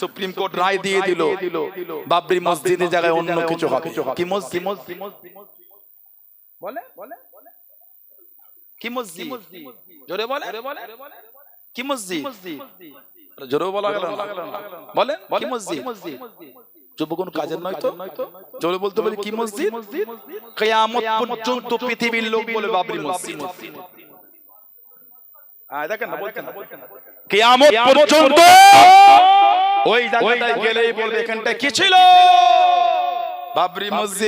Supreme court রায় দিয়ে দিল। বাবরি মসজিদের জায়গায় অন্য কিছু হবে। কি মসজিদ? বলে কি মসজিদ? জোরে বলে। কি মসজিদ? জোরে বলা গেল বলেন কি মসজিদ? যুব কোন কাজের নয় তো? জোরে বলতে বলি কি মসজিদ? কিয়ামত পর্যন্ত পৃথিবীর লোক বলে বাবরি মসজিদ। দেখেন না, বলছেন না, বলছেন পর্যন্ত ওই জায়গাটায় গেলেই বলবে এখানটায় কি ছিল? বাবরি মসজিদ।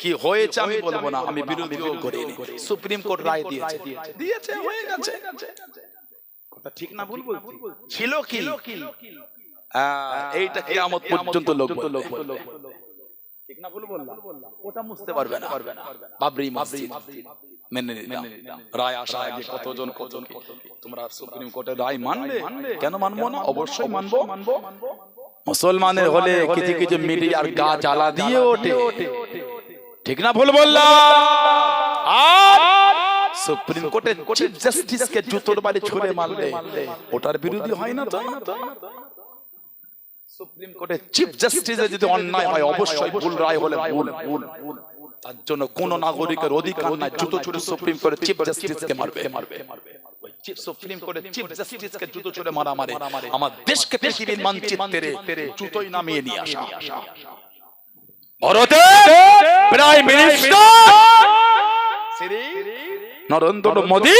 কি হয়েছে আমি বলব না আমি বিরোধীও করিনি। সুপ্রিম কোর্ট রায় দিয়েছে। দিয়েছে। হয়ে গেছে। কথা ঠিক না ভুল ছিল কি? আহ, এইটা কিয়ামত পর্যন্ত লোক। ঠিক না ভুল বললাম? ওটা বুঝতে পারবে না। বাবরি মসজিদ। মেনে নিলাম। রায় আসা আগে কতজন কতজন তোমরা সুপ্রিম কোর্টের রায় মানবে? কেন মানবো না? অবশ্যই মানবো। মুসলমানের হলে কিছু কিছু মিডিয়ার গা জ্বালা দিয়ে ওঠে। ঠিক না ভুল বললাম? সুপ্রিম কোর্টের চিফ জাস্টিস কে জুতোর বাড়ি ছুড়ে মারলে। ওটার বিরোধী হয় না তো? সুপ্রিম কোর্টের চিফ জাস্টিসে যদি অন্যায় হয় অবশ্যই ভুল রায় হলে ভুল ভুল। তার জন্য কোন নাগরিকের অধিকার নাই। জুতো ছুড়ে সুপ্রিম কোর্টের চিফ জাস্টিসকে মারবে। মারবে। ওই সুপ্রিম কোর্টের চিফ জাস্টিসকে জুতো ছুড়ে মারা মারে আমার দেশকে পৃথিবীর মানচিত্রে জুতোই নামিয়ে নিয়ে আসা। ভারতে প্রাইম মিনিস্টার শ্রী নরেন্দ্র মোদী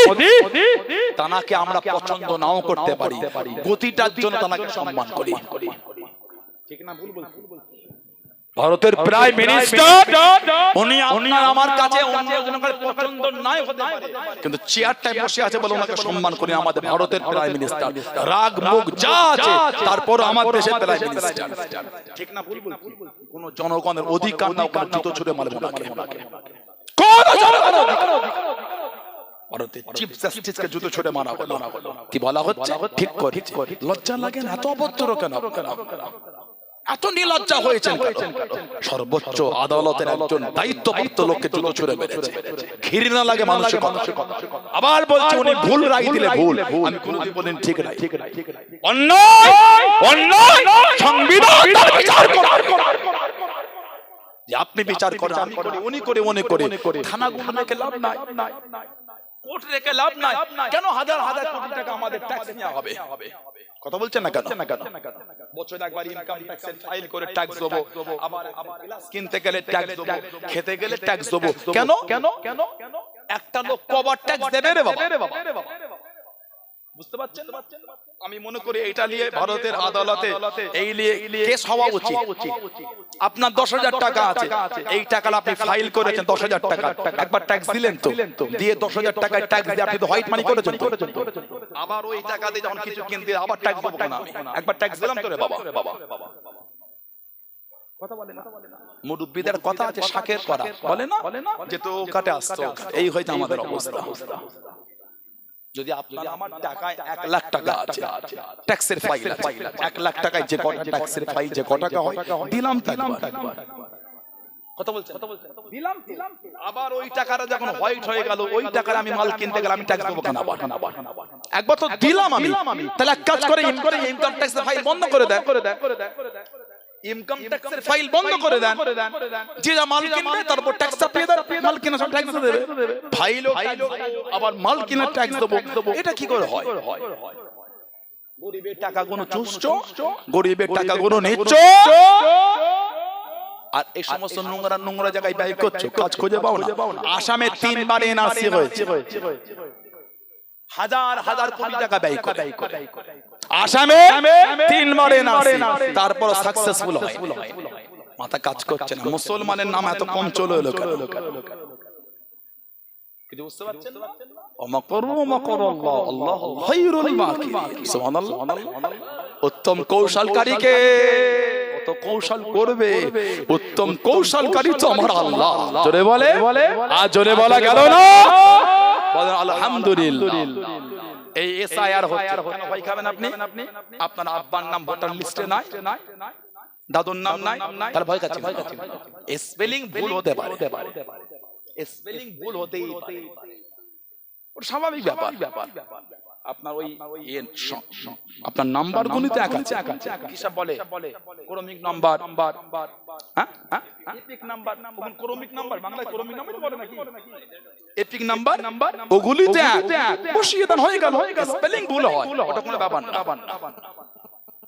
তানাকে আমরা পছন্দ নাও করতে পারি। গতিটার জন্য তানাকে সম্মান করি। ঠিক না? ভুল বলছি। ভারতের প্রাইম মিনিস্টার উনি আপনার আমার কাছে পছন্দ নাই হতে পারে। কিন্তু চেয়ারটায় বসে আছে বলে ওনাকে সম্মান করি আমাদের ভারতের প্রাইম মিনিস্টার। রাগ মুখ যা আছে তারপর আমাদের দেশের প্রাইম মিনিস্টার। ঠিক না ভুল বলছি কোন জনগণের অধিকার না ওখানে জুতো ছুড়ে মারবে ওনাকে। কোন জনগণের অধিকার। ভারতের চিফ জাস্টিসকে জুতো ছুড়ে মারা হলো। কি বলা হচ্ছে? ঠিক করে লজ্জা লাগে না এত অভদ্র কেন? এত নিলজ্জা হয়েছেন সর্বোচ্চ আদালতের একজন দায়িত্বপ্রাপ্ত লোককে জুতো ছুড়ে মেরেছে। ঘৃণা লাগে মানুষের কথা। আবার বলছে উনি ভুল রায় দিলে ভুল। আমি কোনোদিন বলেন ঠিক নাই। অন্যায়! অন্যায়! সংবিধান বিচার করুন। যে আপনি বিচার করেন আমি করি উনি করে উনি করে থানাগুলো রেখে লাভ নাই। কোর্ট রেখে লাভ নাই। কেন হাজার হাজার কোটি টাকা আমাদের ট্যাক্স নেওয়া হবে? কথা বলছেন না কেন? বছর একবার ইনকাম ট্যাক্সের ফাইল করে ট্যাক্স দেব। আবার আবার গ্লাস কিনতে গেলে ট্যাক্স দেব খেতে গেলে ট্যাক্স দেব। কেন? কেন? কেন? একটা লোক কবার ট্যাক্স দেবে রে বাবা। বুঝতে পারছেন আমি মনে করি এটা নিয়ে ভারতের আদালতে এই নিয়ে কেস হওয়া উচিত। আপনার দশ হাজার টাকা আছে। এই টাকা আপনি ফাইল করেছেন দশ হাজার টাকা। একবার ট্যাক্স দিলেন তো। দিয়ে দশ হাজার টাকায় ট্যাক্স দিয়ে আপনি তো হোয়াইট মানি করেছেন? আবার ওই টাকা দিয়ে যখন কিছু কিনতে আবার ট্যাক্স দেবো না একবার ট্যাক্স দিলাম তো রে বাবা। মুরব্বীদের কথা আছে শাকের করা বলে না? যে তো কাটে আসতো এই হয়তো আমাদের অবস্থা। যদি আপনার আমার টাকায় এক লাখ টাকা আছে। ট্যাক্সের ফাইল আছে। এক লাখ টাকায় যে কটা ট্যাক্সের ফাইল যে কটা টাকা হয় দিলাম একবার। কথা বলছেন? দিলাম দিলাম আবার ওই টাকাটা যখন হোয়াইট হয়ে গেল ওই টাকার আমি মাল কিনতে গেলাম আমি ট্যাক্স দেবো কেন আবার? একবার তো দিলাম আমি। তাহলে এক কাজ করে ইনকাম ট্যাক্সের ফাইল বন্ধ করে দেয় করে দেয়। করে দেয়। ইনকাম ট্যাক্সের ফাইল বন্ধ করে দেন। যে যা মাল কিনবে তারপর ট্যাক্স চাপিয়ে দেন। মাল কিনা সব ট্যাক্স দেবে। ফাইলও আবার মাল কিনা ট্যাক্স দেবো এটা কি করে হয়? গরিবের টাকা গুলো চুষছো গরিবের টাকা গুলো নিচ্ছ? আর এই সমস্ত নোংরা নোংরা জায়গায় ব্যয় করছ কাজ খুঁজে পাও না। আসামে তিনবার এনআরসি হয়েছে। হাজার হাজার কোটি টাকা ব্যয় করে। আসামে তিনবার এনআরসি তারপর সাকসেসফুল হয়। মাথা কাজ করছে না। মুসলমানের নাম এত কম চলে এলো কেন? কিছু বুঝতে পারছেন না? উত্তম কৌশলকারীকে কৌশল করবে? উত্তম কৌশলকারী তো আমার আল্লাহ। জোরে বলে? আর জোরে বলা গেল না? আলহামদুলিল্লাহ। এই এসআইআর হচ্ছে। কেন ভয় খাবেন আপনি? আপনার আব্বার নাম ভোটার লিস্টে নাই? দাদুর নাম নাই? তাহলে ভয় কাছে স্পেলিং ভুল হতে পারে। স্পেলিং ভুল হতেই পারে। ওর স্বাভাবিক ব্যাপার। আপনার ওই আপনার নাম্বার গুলিতে এক আছে কিসব বলে? ক্রমিক নাম্বার। হ্যাঁ? হ্যাঁ? Epic number. ক্রমিক নাম্বার বাংলায় ক্রমিক নাম্বার বলে নাকি? Epic number? ওগুলিতে এক বসিয়ে দেন হয়ে গেল। স্পেলিং ভুল হয়। ওটা কোনো ব্যাপার না।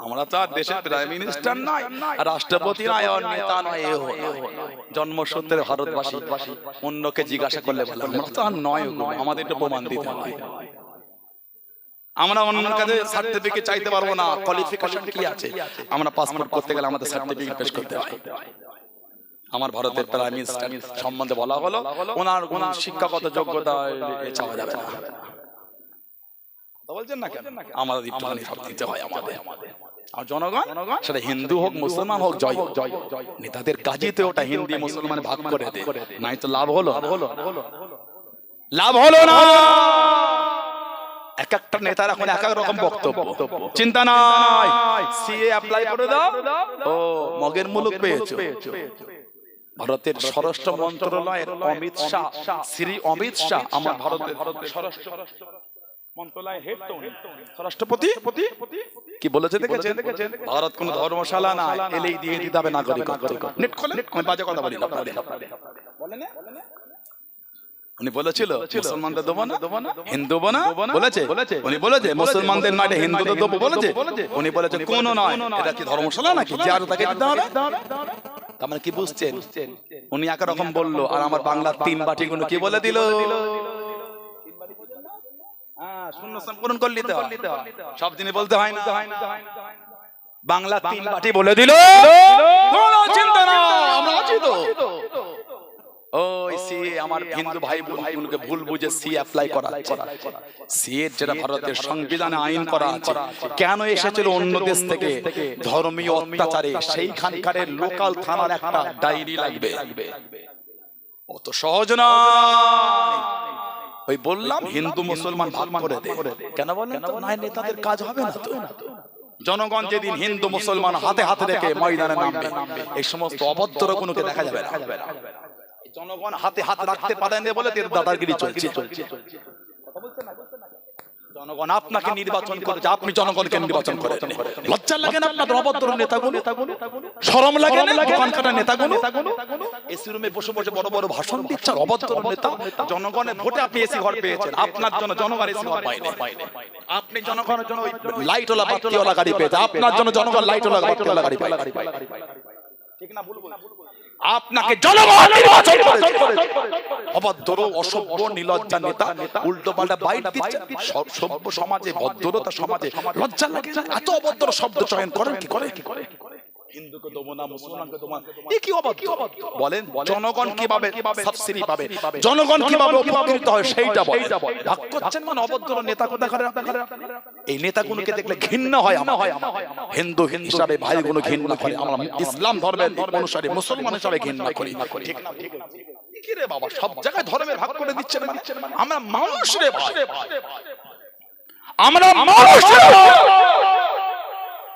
আমরা তো আর দেশের প্রাইম মিনিস্টার নয়। আর রাষ্ট্রপতি নয় আর নেতা নয় এ জন্মসূত্রে ভারতবাসী। অন্যকে জিজ্ঞাসা করলে বলে। আমরা তো আর নয় আমাদের একটু প্রমাণ দিতে হয় আমরা অন্যের কাছে সার্টিফিকেট চাইতে পারব না। কোয়ালিফিকেশন কি আছে? আমরা পাসপোর্ট করতে গেলে আমাদের সার্টিফিকেট পেশ করতে হয়। আমার ভারতের প্রাইম মিনিস্টার সম্বন্ধে বলা হলো ওনার ওনার শিক্ষাগত যোগ্যতা চাওয়া যাবে না। বলছেন না কেন? আমাদের একটুখানি সব দিতে হয় আমাদের। আর জনগণ? সেটা হিন্দু হোক মুসলমান হোক জয় জয় নেতাদের কাজেতে ওটা হিন্দি মুসলমান ভাগ করে দে। নাই তো লাভ হলো। লাভ হলো না! এক একটা নেতার এখন এক এক রকম বক্তব্য। চিন্তা নাই। সিএ অ্যাপ্লাই করে দাও। ও মগের মুলুক পেয়েছ। ভারতের স্বরাষ্ট্র মন্ত্রণালয়ের অমিত শাহ। শ্রী অমিত শাহ আমার ভারতের স্বরাষ্ট্র মন্ত্রণালয়ের হেড তো উনি। স্বরাষ্ট্রপতি? কি বলেছে দেখেছেন? ভারত কোন ধর্মশালা না এলেই দিয়ে দিতে হবে নাগরিকত্ব। নেট খোলেন? বাজে কথা বলি আপনাদের। না? উনি বলেছিল মুসলমানদের দেবো না? হিন্দু না? বলেছে। উনি বলেছে মুসলমানদের নয় হিন্দুদের দেবো বলেছে। উনি বলেছে কোন নয়। এটা কি ধর্মশালা নাকি? যে আরও তাকে দিতে হবে? তার মানে কি বুঝছেন? উনি একরকম বলল আর আমার বাংলার তিন বাটি গুলো কি বলে দিল? হ্যাঁ, শূন্য স্থান পূরণ করে নিতে হয়। সব দিনে বলতে হয় না। বাংলা তিন বাটি বলে দিল? কোনো চিন্তা না আমরা আছি তো ওই সি আমার হিন্দু ভাই বোনগুলোকে ভুল বুঝে সি অ্যাপ্লাই করা। সি এর যেটা ভারতের সংবিধানে আইন করা আছে। কেন এসেছিল অন্য দেশ থেকে? ধর্মীয় অত্যাচারে। সেইখানকার লোকাল থানার একটা ডায়েরি লাগবে। অত সহজ নয়। ওই বললাম হিন্দু মুসলমান ভাগ করে দে। কেন বললেন তো? নয় নেতাদের কাজ হবে না তো? জনগণ যেদিন হিন্দু মুসলমান হাতে হাতে রেখে ময়দানে নামবে এই সমস্ত অভদ্র কোনোকে দেখা যাবে না। জনগণ হাতে হাত রাখতে পারেন বলে দাদাগিরি চলছে। জনগণ আপনাকে নির্বাচন করেছে আপনি জনগণকে নির্বাচন করে লজ্জা লাগে না আপনাদের অভদ্র নেতাগুলো? শরম লাগে না কাটা নেতাগুলো? এসি রুমে বসে বসে বড় বড় ভাষণ দিচ্ছে আর অভদ্র নেতা। জনগণের ভোটে আপনি এসি ঘর পেয়েছেন। আপনার জন্য জনগণ এসি ঘর পায়নি। আপনি জনগণের জন্য লাইটওয়ালা বাতিওয়ালা গাড়ি পেয়েছে আপনার জন্য জনগণ লাইটওয়ালা বাতিওয়ালা গাড়ি পায় ঠিক না ভুল? আপনাকে জনগণ নির্বাচন করে অভদ্র অসভ্য নিলজ্জা নেতা উল্টো পাল্টা বাইট দিচ্ছে। সব সভ্য সমাজে ভদ্রতা সমাজে লজ্জা লাগে এত অভদ্র শব্দ চয়ন করেন কি? করে কি? করে হিন্দুকে দেবো না মুসলমানকে দেবো না। এ কি অভদ্র বলেন জনগণ কীভাবে সাবসিডি পাবে? জনগণ কীভাবে উপকৃত হয় সেইটা বলে। ভাগ করছেন মানে নেতা কোথা করে? এই নেতাগুলোকে দেখলে ঘৃণা হয় আমার হিন্দু হিসাবে ভাইগুলো ঘৃণা করে। আমরা ইসলাম ধর্মের অনুসারে মুসলমান হিসাবে ঘৃণা করি। ঠিক না ঠিক না? কি রে বাবা সব জায়গায় ধর্মের ভাগ করে দিচ্ছেন মানে। আমরা মানুষ রে ভাই। আমরা মানুষ রে ভাই।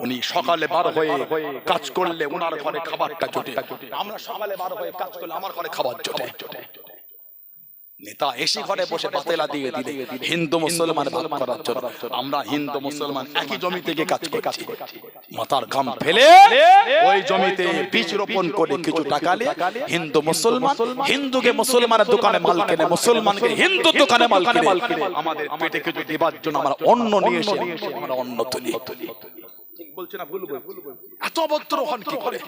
উনি সকালে বার হয়ে কাজ করলে ওনার ঘরে খাবারটা জোটে। আমরা সকালে বার হয়ে কাজ করলে আমার ঘরে খাবার জোটে। নেতা ঘরে বসে দিয়ে দিলে। হিন্দু মুসলমান ভাগ করার জন্য। আমরা হিন্দু মুসলমান একই জমি থেকে কাজ মাথার ঘাম ফেলে ওই জমিতে বীজ রোপণ করে কিছু টাকা হিন্দু মুসলমান, হিন্দুকে মুসলমানের দোকানে মাল কেনে, মুসলমানকে হিন্দু দোকানে মাল কিনে। আমাদের পেটে কিছু দিবার জন্য আমরা অন্ন নিয়ে এসে আমরা অন্ন তুলি। বলছে না ভুল এত অভদ্র হন কি করে?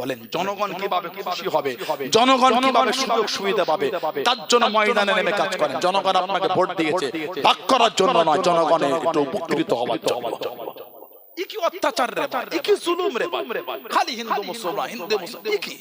বলেন জনগণ কীভাবে খুশি হবে? জনগণ কীভাবে সুযোগ সুবিধা পাবে? তার জন্য ময়দানে নেমে কাজ করেন। জনগণ আপনাকে ভোট দিয়েছে। ভাগ করার জন্য নয় জনগণের একটু উপকৃত হওয়ার জন্য। কি অত্যাচার রে ভাই? কি জুলুম রে ভাই? খালি হিন্দু মুসলমান হিন্দু মুসলমান কি?